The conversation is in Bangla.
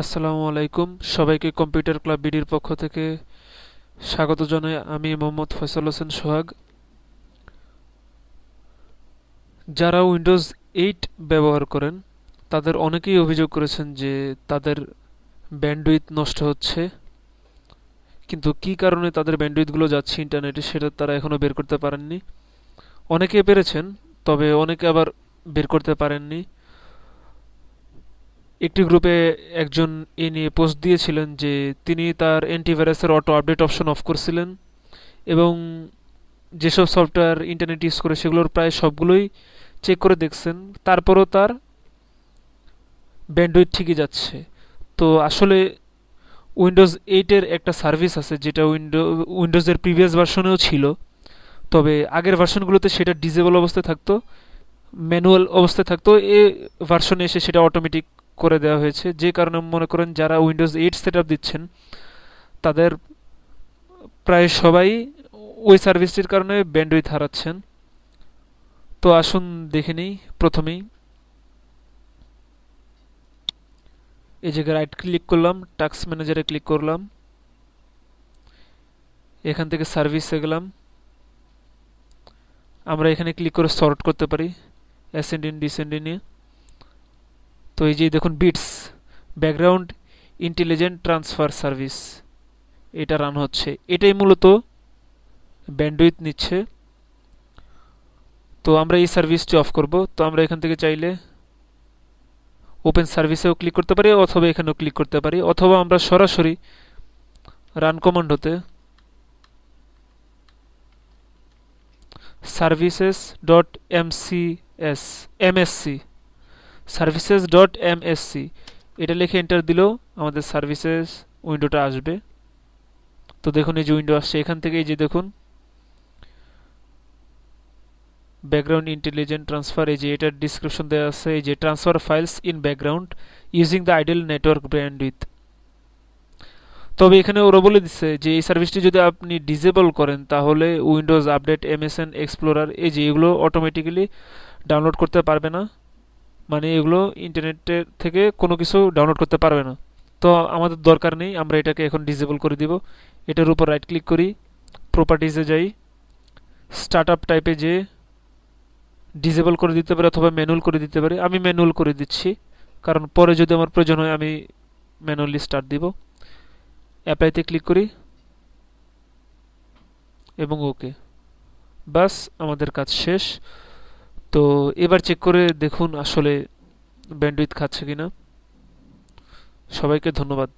আসসালামু আলাইকুম। সবাইকে কম্পিউটার ক্লাব বিডির পক্ষ থেকে স্বাগত জানাই আমি মোহাম্মদ ফয়সাল হোসেন সোহাগ। যারা উইন্ডোজ এইট ব্যবহার করেন, তাদের অনেকেই অভিযোগ করেছেন যে তাদের ব্যান্ডউইথ নষ্ট হচ্ছে। কিন্তু কি কারণে তাদের ব্যান্ডউইথগুলো যাচ্ছে ইন্টারনেটে সেটা তারা এখনও বের করতে পারেননি। অনেকে পেরেছেন, তবে অনেকে আবার বের করতে পারেননি। একটি গ্রুপে একজন এ নিয়ে পোস্ট দিয়েছিলেন যে তিনি তার অ্যান্টিভাইরাসের অটো আপডেট অপশন অফ করছিলেন এবং যেসব সফটওয়্যার ইন্টারনেট ইউজ করে সেগুলোর প্রায় সবগুলোই চেক করে দেখছেন, তারপরও তার ব্যান্ডউইথ ঠিকই যাচ্ছে। তো আসলে উইন্ডোজ এইটের একটা সার্ভিস আছে যেটা উইন্ডো উইন্ডোজের প্রিভিয়াস ভার্সনেও ছিল, তবে আগের ভার্সনগুলোতে সেটা ডিজেবল অবস্থায় থাকতো ম্যানুয়াল অবস্থায় থাকতো, এ ভার্সনে এসে সেটা অটোমেটিক করে দেওয়া হয়েছে। যে কারণে মনে করেন যারা উইন্ডোজ এইট সেট দিচ্ছেন, তাদের প্রায় সবাই ওই সার্ভিসটির কারণে ব্যান্ডউইথ হারাচ্ছেন। তো আসুন দেখে নিই প্রথমেই। এই জায়গায় রাইট ক্লিক করলাম টাস্ক ম্যানেজারে ক্লিক করলাম। এখান থেকে সার্ভিসে গেলাম। আমরা এখানে ক্লিক করে সর্ট করতে পারি অ্যাসেন্ডিং ডিসেন্ডিংয়ে তো এই যে দেখুন BITS background intelligent transfer service এটা রান হচ্ছে। এটাই মূলত ব্যান্ডউইথ নিচ্ছে। তো আমরা এই সার্ভিসটি অফ করব। তো আমরা এখান থেকে চাইলে ওপেন সার্ভিসেও ক্লিক করতে পারি অথবা এখানেও ক্লিক করতে পারি। অথবা আমরা সরাসরি run কমান্ডোতে services dot MCS MSC services dot MSC এটা লিখে এন্টার দিলেও আমাদের সার্ভিসেস উইন্ডোটা আসবে। তো দেখুন, এই যে উইন্ডো আসছে, এখান থেকে এই যে দেখুন ব্যাকগ্রাউন্ড ইন্টেলিজেন্ট ট্রান্সফার এই যে এটার ডিসক্রিপশন দেওয়া আছে, এই যে transfer files in background using the idle network brand with তবে এখানে ওরা বলে দিচ্ছে যে, এই সার্ভিসটি যদি আপনি ডিজেবল করেন, তাহলে উইন্ডোজ আপডেট এমএসএন এক্সপ্লোরার এই যে এগুলো অটোমেটিক্যালি ডাউনলোড করতে পারবে না। মানে এগুলো ইন্টারনেটের থেকে কোনো কিছু ডাউনলোড করতে পারবে না। তো আমাদের দরকার নেই, আমরা এটাকে এখন ডিজেবল করে দিব। এটার উপর রাইট ক্লিক করি প্রপার্টিজে যাই স্টার্ট আপ টাইপে যে ডিজেবল করে দিতে পারি অথবা ম্যানুয়াল করে দিতে পারি, আমি ম্যানুয়াল করে দিচ্ছি। কারণ পরে যদি আমার প্রয়োজন হয়, আমি ম্যানুয়ালি স্টার্ট দিব। অ্যাপ্লাইতে ক্লিক করি, এবং ওকে বাস আমাদের কাজ শেষ। তো এবার চেক করে দেখুন আসলে ব্যান্ডউইথ খাচ্ছে কিনা। সবাইকে ধন্যবাদ।